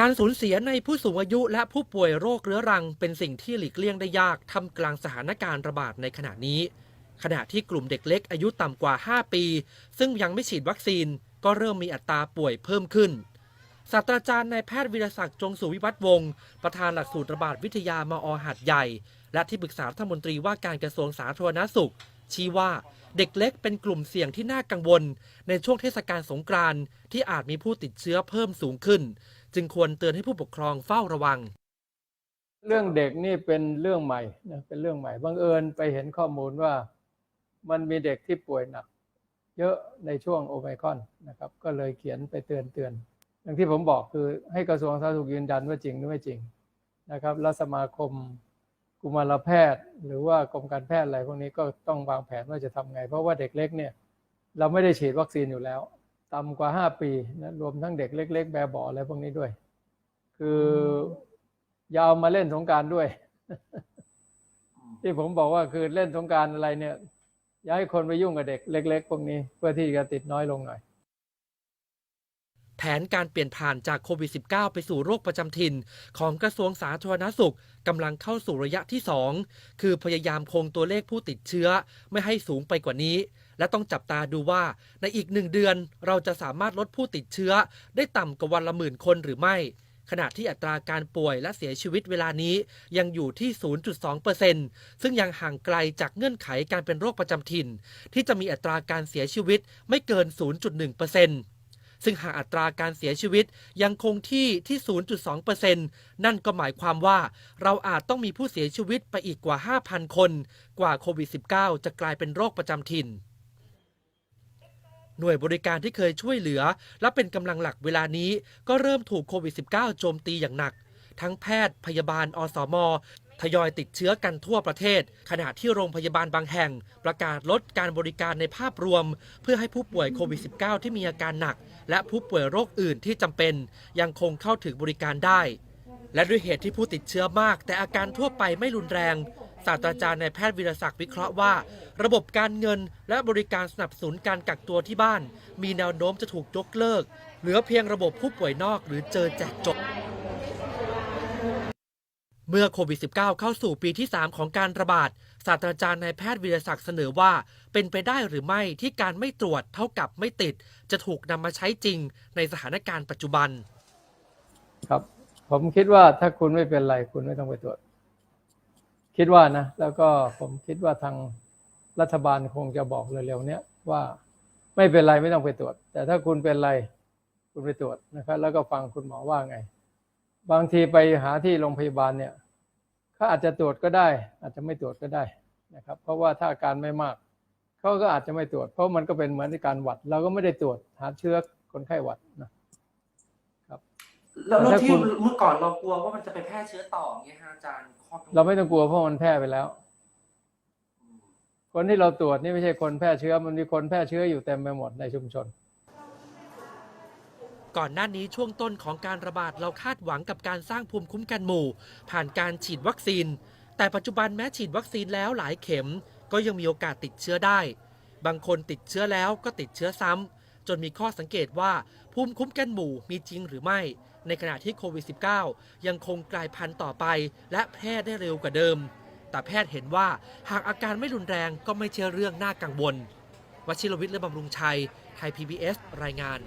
การสูญเสียในผู้สูงอายุและผู้ป่วยโรคเรื้อรัง เป็นสิ่งที่หลีกเลี่ยงได้ยากท่ามกลางสถานการณ์ระบาดในขณะนี้ ขณะที่กลุ่มเด็กเล็กอายุต่ำกว่า 5 ปี ซึ่งยังไม่ฉีดวัคซีน ก็เริ่มมีอัตราป่วยเพิ่มขึ้นศาสตราจารย์นายแพทย์วิรศักดิ์จงสุวิวัฒวงศ์ประธานหลักสูตรระบาดวิทยามอหาดใหญ่ และที่ปรึกษารัฐมนตรีว่าการกระทรวงสาธารณสุข ชี้ว่าเด็กเล็กเป็นกลุ่มเสี่ยงที่น่ากังวล ในช่วงเทศกาลสงกรานต์ที่อาจมีผู้ติดเชื้อเพิ่มสูงขึ้น จึงควรเตือนให้ผู้ปกครองเฝ้าระวัง เรื่องเด็กนี่เป็นเรื่องใหม่นะเป็นเรื่องใหม่บังเอิญไปเห็นข้อมูลว่ามันมีเด็กที่ป่วยหนัก เยอะในช่วงโอไมคอนนะครับ ก็เลยเขียนไปเตือนเตือนอย่างที่ผมบอกคือให้กระทรวงสาธารณสุขยืนยันว่าจริงหรือไม่จริงนะครับแล้วสมาคมกุมารแพทย์ หรือว่ากรมการแพทย์อะไรพวกนี้ก็ต้องวางแผนว่าจะทำไง เพราะว่าเด็กเล็กเนี่ยเราไม่ได้ฉีดวัคซีนอยู่แล้ว ต่ำกว่า 5 ปีนะรวมทั้งเด็กเล็ก ๆ แบบเบาะอะไรพวกนี้ด้วย คือยาวมาเล่นสงกรารด้วย ที่ผมบอกว่าคือเล่นสงกรารอะไรเนี่ยอย่าให้คนไปยุ่งกับเด็กเล็ก ๆ พวกนี้เพื่อที่จะติดน้อยลงหน่อย แผนการเปลี่ยนผ่านจากโควิด -19 ไปสู่โรคประจำถิ่น ของกระทรวงสาธารณสุขกำลังเข้าสู่ระยะที่ 2 คือพยายามคงตัวเลขผู้ติดเชื้อไม่ให้สูงไปกว่านี้ และต้องจับตาดูว่าในอีกหนึ่งเดือนเราจะสามารถลดผู้ติดเชื้อ ได้ต่ำกว่าวันละหมื่นคนหรือไม่ ขณะที่อัตราการป่วยและเสียชีวิตเวลานี้ยังอยู่ที่ 0.2%ซึ่งยังห่างไกลจากเงื่อนไขการเป็นโรคประจำถิ่น ที่จะมีอัตราการเสียชีวิตไม่เกิน 0.1%ซึ่งหากอัตราการเสียชีวิตยังคงที่ที่ 0.2%นั่นก็หมายความว่าเราอาจต้องมีผู้เสียชีวิตไปอีกกว่า 5,000 คน กว่าโควิด -19 จะกลายเป็นโรคประจำถิ่น หน่วยบริการที่เคยช่วยเหลือ และเป็นกำลังหลักเวลานี้ ก็เริ่มถูกโควิด -19 โจมตีอย่างหนัก ทั้งแพทย์พยาบาลอสมทยอยติดเชื้อกันทั่วประเทศ ขณะที่โรงพยาบาลบางแห่ง ประกาศลดการบริการในภาพรวม เพื่อให้ผู้ป่วยโควิด -19 ที่มีอาการหนัก และผู้ป่วยโรคอื่นที่จำเป็น ยังคงเข้าถึงบริการได้ และด้วยเหตุที่ผู้ติดเชื้อมาก แต่อาการทั่วไปไม่รุนแรง ศาสตราจารย์นายแพทย์วิรศักดิ์วิเคราะห์ว่า ระบบการเงินและบริการสนับสนุนการกักตัวที่บ้าน มีแนวโน้มจะถูกยกเลิก เหลือเพียงระบบผู้ป่วยนอกหรือเจอแจกจบเมื่อโควิด -19 เข้าสู่ปีที่ 3 ของการระบาด ศาสตราจารย์นายแพทย์วิรศักดิ์เสนอว่า เป็นไปได้หรือไม่ที่การไม่ตรวจเท่ากับไม่ติด จะถูกนำมาใช้จริงในสถานการณ์ปัจจุบัน ครับ ผมคิดว่าถ้าคุณไม่เป็นไรคุณไม่ต้องไปตรวจ คิดว่านะ แล้วก็ผมคิดว่าทางรัฐบาลคงจะบอกเร็วๆเนี้ยว่าไม่เป็นไรไม่ต้องไปตรวจ แต่ถ้าคุณเป็นไรคุณไปตรวจนะครับ แล้วก็ฟังคุณหมอว่าไง บางทีไปหาที่โรงพยาบาลเนี่ยเขาอาจจะตรวจก็ได้ อาจจะไม่ตรวจก็ได้นะครับ เพราะว่าถ้าอาการไม่มากเขาก็อาจจะไม่ตรวจ เพราะมันก็เป็นเหมือนในการหวัด เราก็ไม่ได้ตรวจหาเชื้อคนไข้หวัดนะแล้วแต่ถ้าที่คุณเมื่อก่อนเรากลัวว่ามันจะไปแพร่เชื้อต่อไงฮะอาจารย์ ข้อกังวลเราไม่ต้องกลัวเพราะมันแพร่ไปแล้ว คนที่เราตรวจนี่ไม่ใช่คนแพร่เชื้อ มันมีคนแพร่เชื้ออยู่เต็มไปหมดในชุมชน ก่อนหน้านี้ช่วงต้นของการระบาดเราคาดหวังกับการสร้างภูมิคุ้มกันหมู่ ผ่านการฉีดวัคซีน แต่ปัจจุบันแม้ฉีดวัคซีนแล้วหลายเข็ม ก็ยังมีโอกาสติดเชื้อได้ บางคนติดเชื้อแล้วก็ติดเชื้อซ้ำจนมีข้อสังเกตว่าภูมิคุ้มกันหมู่มีจริงหรือไม่ ในขณะที่โควิด -19 ยังคงกลายพันธุ์ต่อไป และแพร่ได้เร็วกว่าเดิม แต่แพทย์เห็นว่าหากอาการไม่รุนแรงก็ไม่ใช่เรื่องน่ากังวลวชิรวิทย์เลือบำรุงชัย ไทย PBS รายงาน